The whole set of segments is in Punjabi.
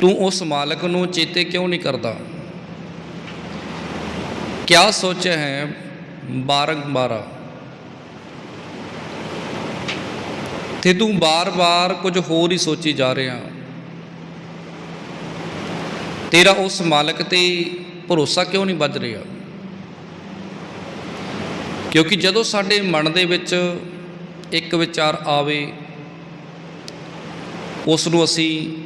ਤੂੰ ਉਸ ਮਾਲਕ ਨੂੰ ਚੇਤੇ ਕਿਉਂ ਨਹੀਂ ਕਰਦਾ? ਕਿਆ ਸੋਚਿਆ ਹੈ ਬਾਰੰਬਾਰਾ? ਤੇ ਤੂੰ ਬਾਰ-ਬਾਰ ਕੁਝ ਹੋਰ ਹੀ ਸੋਚੀ ਜਾ ਰਿਹਾ। ਤੇਰਾ ਉਸ ਮਾਲਕ ਤੇ ਭਰੋਸਾ ਕਿਉਂ ਨਹੀਂ ਵੱਧ ਰਿਹਾ? ਕਿਉਂਕਿ ਜਦੋਂ ਸਾਡੇ ਮਨ ਦੇ ਵਿੱਚ ਇੱਕ ਵਿਚਾਰ ਆਵੇ, ਉਸ ਨੂੰ ਅਸੀਂ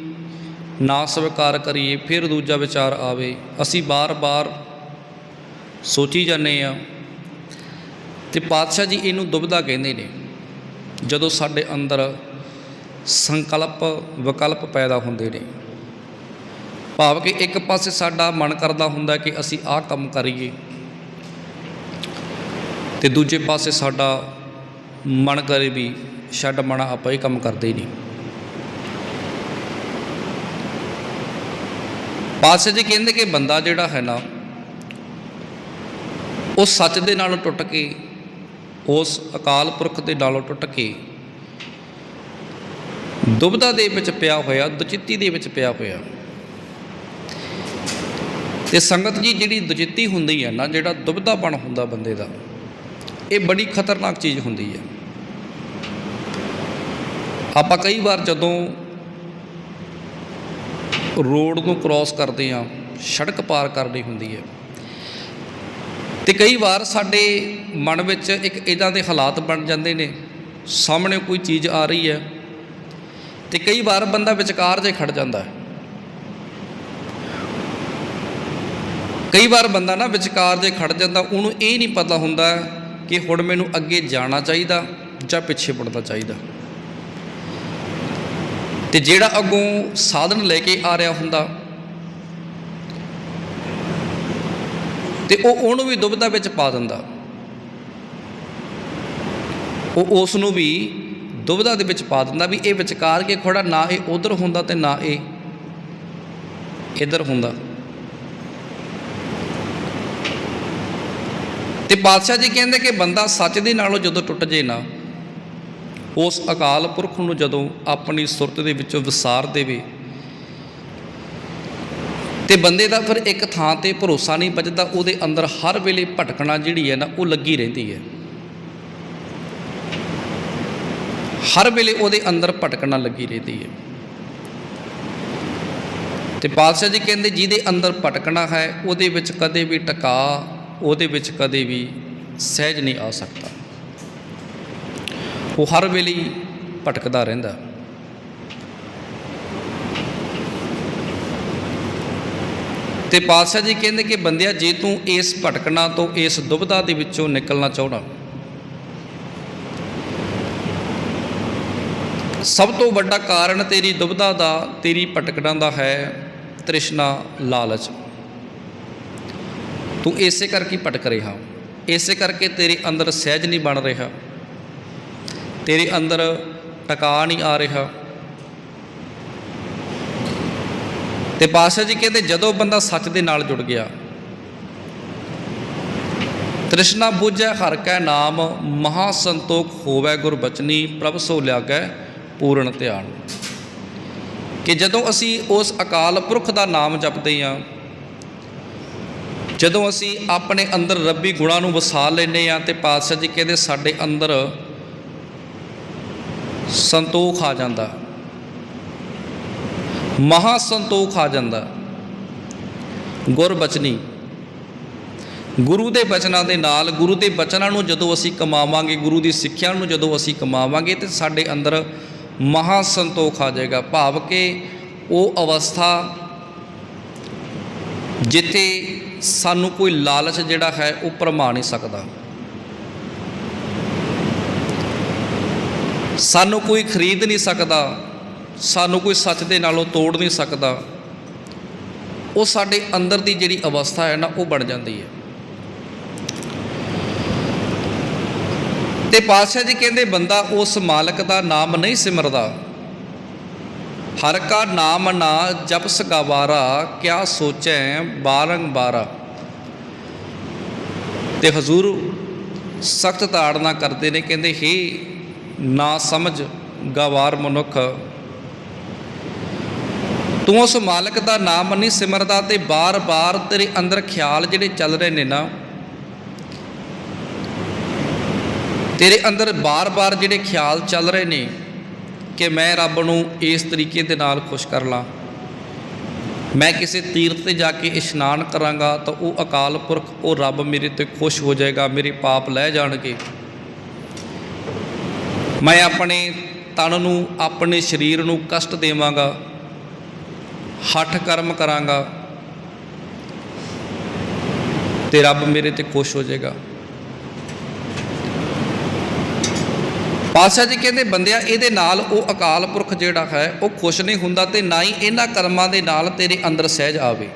ਨਾ ਸਵੀਕਾਰ ਕਰੀਏ, ਫਿਰ ਦੂਜਾ ਵਿਚਾਰ ਆਵੇ। ਅਸੀਂ ਬਾਰ-ਬਾਰ ਸੋਚੀ ਜਾਂਦੇ ਆ ਤੇ ਪਾਤਸ਼ਾਹ ਜੀ ਇਹਨੂੰ ਦੁਬਦਾ ਕਹਿੰਦੇ ਨੇ, ਜਦੋਂ ਸਾਡੇ ਅੰਦਰ ਸੰਕਲਪ, ਵਿਕਲਪ ਪੈਦਾ ਹੁੰਦੇ ਨੇ। ਭਾਵ ਕਿ ਇੱਕ ਪਾਸੇ ਸਾਡਾ ਮਨ ਕਰਦਾ ਹੁੰਦਾ ਕਿ ਅਸੀਂ ਆਹ ਕੰਮ ਕਰੀਏ ਤੇ ਦੂਜੇ ਪਾਸੇ ਸਾਡਾ ਮਨ ਕਰੇ ਵੀ ਛੱਡ ਮਣਾ ਆਪਾਂ ਇਹ ਕੰਮ ਕਰਦੇ ਹੀ ਨਹੀਂ ਪਾਤਸ਼ਾਹ ਜੀ ਕਹਿੰਦੇ ਕਿ ਬੰਦਾ ਜਿਹੜਾ ਹੈ ਨਾ, ਉਹ ਸੱਚ ਦੇ ਨਾਲੋਂ ਟੁੱਟ ਕੇ, ਉਸ ਅਕਾਲ ਪੁਰਖ ਦੇ ਨਾਲੋਂ ਟੁੱਟ ਕੇ ਦੁਬਦਾ ਦੇ ਵਿੱਚ ਪਿਆ ਹੋਇਆ, ਦੁਚਿੱਤੀ ਦੇ ਵਿੱਚ ਪਿਆ ਹੋਇਆ। ਤੇ ਸੰਗਤ ਜੀ ਜਿਹੜੀ ਦੁਚਿੱਤੀ ਹੁੰਦੀ ਹੈ ਨਾ, ਜਿਹੜਾ ਦੁਬਦਾਪਣ ਹੁੰਦਾ ਬੰਦੇ ਦਾ, ਇਹ ਬੜੀ ਖਤਰਨਾਕ ਚੀਜ਼ ਹੁੰਦੀ ਹੈ। ਆਪਾਂ ਕਈ ਵਾਰ ਜਦੋਂ ਰੋਡ ਨੂੰ ਕ੍ਰਾਸ ਕਰਦੇ ਆ ਸੜਕ ਪਾਰ ਕਰਨੀ ਹੁੰਦੀ ਹੈ। ਤੇ ਕਈ ਵਾਰ ਸਾਡੇ ਮਨ ਵਿੱਚ ਇੱਕ ਇਦਾਂ ਦੇ ਹਾਲਾਤ ਬਣ ਜਾਂਦੇ ਨੇ, ਸਾਹਮਣੇ ਕੋਈ ਚੀਜ਼ ਆ ਰਹੀ ਹੈ, ਤੇ ਕਈ ਵਾਰ ਬੰਦਾ ਵਿਚਕਾਰ ਜੇ ਖੜ ਜਾਂਦਾ ਹੈ। ਕਈ ਵਾਰ ਬੰਦਾ ਨਾ ਵਿਚਕਾਰ ਜੇ ਖੜ ਜਾਂਦਾ, ਉਹਨੂੰ ਇਹ ਨਹੀਂ ਪਤਾ ਹੁੰਦਾ ਕਿ ਹੁਣ ਮੈਨੂੰ ਅੱਗੇ ਜਾਣਾ ਚਾਹੀਦਾ ਜਾਂ ਪਿੱਛੇ ਮੁੜਨਾ ਚਾਹੀਦਾ। ਤੇ ਜਿਹੜਾ ਅੱਗੋਂ ਸਾਧਨ ਲੈ ਕੇ ਆ ਰਿਹਾ ਹੁੰਦਾ ਤੇ ਉਹ ਉਹਨੂੰ ਵੀ ਦੁਬਦਾ ਵਿੱਚ ਪਾ ਦਿੰਦਾ। ਉਹ ਉਸ ਨੂੰ ਵੀ ਦੁਬਦਾ ਦੇ ਵਿੱਚ ਪਾ ਦਿੰਦਾ ਵੀ ਇਹ ਵਿਚਕਾਰ ਕੇ ਖੜਾ ਨਾ ਇਹ ਉਧਰ ਹੁੰਦਾ ਤੇ ਨਾ ਇਹ ਇੱਧਰ ਹੁੰਦਾ। ਤੇ ਪਾਤਸ਼ਾਹ ਜੀ ਕਹਿੰਦੇ ਕਿ ਬੰਦਾ ਸੱਚ ਦੇ ਨਾਲੋਂ ਜਦੋਂ ਟੁੱਟ ਜੇ ਨਾ ਉਸ ਅਕਾਲ ਪੁਰਖ ਨੂੰ ਜਦੋਂ ਆਪਣੀ ਸੁਰਤ ਦੇ ਵਿੱਚੋਂ ਵਿਸਾਰ ਦੇਵੇ ਤੇ ਬੰਦੇ ਦਾ ਫਿਰ ਇੱਕ ਥਾਂ ਤੇ ਭਰੋਸਾ ਨਹੀਂ ਬਚਦਾ, ਉਹਦੇ ਅੰਦਰ ਹਰ ਵੇਲੇ ਭਟਕਣਾ ਜਿਹੜੀ ਹੈ ਨਾ, ਉਹ ਲੱਗੀ ਰਹਿੰਦੀ ਹੈ। ਹਰ ਵੇਲੇ ਉਹਦੇ ਅੰਦਰ ਭਟਕਣਾ ਲੱਗੀ ਰਹਿੰਦੀ ਹੈ। ਤੇ ਪਾਤਸ਼ਾਹ ਜੀ ਕਹਿੰਦੇ, ਜਿਹਦੇ ਅੰਦਰ ਭਟਕਣਾ ਹੈ, ਉਹਦੇ ਵਿੱਚ ਕਦੇ ਵੀ ਟਿਕਾ, ਉਹਦੇ ਵਿੱਚ ਕਦੇ ਵੀ ਸਹਿਜ ਨਹੀਂ ਆ ਸਕਦਾ। ਉਹ ਹਰ ਵੇਲੇ ਭਟਕਦਾ ਰਹਿੰਦਾ। ਤੇ ਪਾਤਸ਼ਾਹ ਜੀ ਕਹਿੰਦੇ ਕਿ ਬੰਦਿਆ, ਜੇ ਤੂੰ ਇਸ ਭਟਕਣਾ ਤੋਂ ਇਸ ਦੁਬਦਾ ਦੇ ਵਿੱਚੋਂ ਨਿਕਲਣਾ ਚਾਹਣਾ ਸਭ ਤੋਂ ਵੱਡਾ ਕਾਰਨ ਤੇਰੀ ਦੁਬਦਾ ਦਾ, ਤੇਰੀ ਭਟਕਣਾ ਦਾ ਹੈ ਤ੍ਰਿਸ਼ਨਾ ਲਾਲਚ। ਤੂੰ ਇਸੇ ਕਰਕੇ ਭਟਕ ਰਿਹਾ। ਇਸੇ ਕਰਕੇ ਤੇਰੇ ਅੰਦਰ ਸਹਿਜ ਨਹੀਂ ਬਣ ਰਿਹਾ। ਤੇਰੇ ਅੰਦਰ ਟਿਕਾ ਨਹੀਂ ਆ ਰਿਹਾ। ਤੇ ਪਾਸ਼ਾ ਜੀ ਕਹਿੰਦੇ, ਜਦੋਂ ਬੰਦਾ ਸੱਚ ਦੇ ਨਾਲ ਜੁੜ ਗਿਆ, ਤ੍ਰਿਸ਼ਨਾ ਬੁਝੈ, ਹਰ ਕੈ ਨਾਮ ਮਹਾ ਸੰਤੋਖ ਹੋਵੇ ਗੁਰ ਬਚਨੀ, ਪ੍ਰਭ ਸੋ ਲਿਆਗੈ ਪੂਰਨ ਧਿਆਨ। ਕਿ ਜਦੋਂ ਅਸੀਂ ਉਸ ਅਕਾਲ ਪੁਰਖ ਦਾ ਨਾਮ ਜਪਦੇ ਹਾਂ, ਜਦੋਂ ਅਸੀਂ ਆਪਣੇ ਅੰਦਰ ਰੱਬੀ ਗੁਣਾਂ ਨੂੰ ਵਸਾ ਲੈਨੇ ਆ ਤੇ ਪਾਤਸ਼ਾਹ ਜੀ ਕਹਿੰਦੇ, ਸਾਡੇ ਅੰਦਰ ਸੰਤੋਖ ਆ ਜਾਂਦਾ। ਮਹਾ ਸੰਤੋਖ ਆ ਜਾਂਦਾ। ਗੁਰਬਚਨੀ। ਗੁਰੂ ਦੇ ਬਚਨਾਂ ਦੇ ਨਾਲ, ਗੁਰੂ ਦੇ ਬਚਨਾਂ ਨੂੰ ਜਦੋਂ ਅਸੀਂ ਕਮਾਵਾਂਗੇ, ਗੁਰੂ ਦੀ ਸਿੱਖਿਆ ਨੂੰ ਜਦੋਂ ਅਸੀਂ ਕਮਾਵਾਂਗੇ ਤੇ ਸਾਡੇ ਅੰਦਰ ਮਹਾ ਸੰਤੋਖ ਆ ਜਾਏਗਾ। ਭਾਵ ਕਿ ਉਹ ਅਵਸਥਾ ਜਿੱਥੇ ਸਾਨੂੰ ਕੋਈ ਲਾਲਚ ਜਿਹੜਾ ਹੈ, ਉਹ ਭਰਮਾ ਨਹੀਂ ਸਕਦਾ। ਸਾਨੂੰ ਕੋਈ ਖਰੀਦ ਨਹੀਂ ਸਕਦਾ, ਸਾਨੂੰ ਕੋਈ ਸੱਚ ਦੇ ਨਾਲੋਂ ਤੋੜ ਨਹੀਂ ਸਕਦਾ। ਉਹ ਸਾਡੇ ਅੰਦਰ ਦੀ ਜਿਹੜੀ ਅਵਸਥਾ ਹੈ ਨਾ, ਉਹ ਬਣ ਜਾਂਦੀ ਹੈ। ਤੇ ਪਾਤਸ਼ਾਹ ਜੀ ਕਹਿੰਦੇ, ਬੰਦਾ ਉਸ ਮਾਲਕ ਦਾ ਨਾਮ ਨਹੀਂ ਸਿਮਰਦਾ। ਹਰ ਕਾ ਨਾਮ ਨਾ ਜਪਸ ਗਵਾਰਾ ਕਿਆ ਸੋਚੈ ਬਾਰੰਬਾਰਾ ਤੇ ਹਜ਼ੂਰ ਸਖਤ ਤਾੜਨਾ ਕਰਦੇ ਨੇ, ਕਹਿੰਦੇ, ਹੀ ਨਾ ਸਮਝ ਗਵਾਰ ਮਨੁੱਖ। ਤੂੰ ਉਸ ਮਾਲਕ ਦਾ ਨਾਮ ਮੰਨੀ ਸਿਮਰਦਾ ਤੇ ਬਾਰ-ਬਾਰ ਤੇਰੇ ਅੰਦਰ ਖਿਆਲ ਜਿਹੜੇ ਚੱਲ ਰਹੇ ਨੇ ਨਾ, ਤੇਰੇ ਅੰਦਰ ਬਾਰ-ਬਾਰ ਜਿਹੜੇ ਖਿਆਲ ਚੱਲ ਰਹੇ ਨੇ ਕਿ ਮੈਂ ਰੱਬ ਨੂੰ ਇਸ ਤਰੀਕੇ ਦੇ ਨਾਲ ਖੁਸ਼ ਕਰ ਲਾਂ। ਮੈਂ ਕਿਸੇ ਤੀਰਥ ਤੇ ਜਾ ਕੇ ਇਸ਼ਨਾਨ ਕਰਾਂਗਾ ਤਾਂ ਉਹ ਅਕਾਲ ਪੁਰਖ, ਉਹ ਰੱਬ ਮੇਰੇ ਤੇ ਖੁਸ਼ ਹੋ ਜਾਏਗਾ, ਮੇਰੇ ਪਾਪ ਲੈ ਜਾਣਗੇ। ਮੈਂ ਆਪਣੇ ਤਨ ਨੂੰ, ਆਪਣੇ ਸਰੀਰ ਨੂੰ ਕਸ਼ਟ ਦੇਵਾਂਗਾ, ਹੱਠ ਕਰਮ ਕਰਾਂਗਾ ਤੇ ਰੱਬ ਮੇਰੇ ਤੇ ਖੁਸ਼ ਹੋ ਜਾਏਗਾ। ਪਾਤਸ਼ਾਹ ਜੀ ਕਹਿੰਦੇ, ਬੰਦਿਆ, ਇਹਦੇ ਨਾਲ ਉਹ ਅਕਾਲ ਪੁਰਖ ਜਿਹੜਾ ਹੈ, ਉਹ ਖੁਸ਼ ਨਹੀਂ ਹੁੰਦਾ ਤੇ ਨਾ ਹੀ ਇਹਨਾਂ ਕਰਮਾਂ ਦੇ ਨਾਲ ਤੇਰੇ ਅੰਦਰ ਸਹਿਜ ਆਵੇ।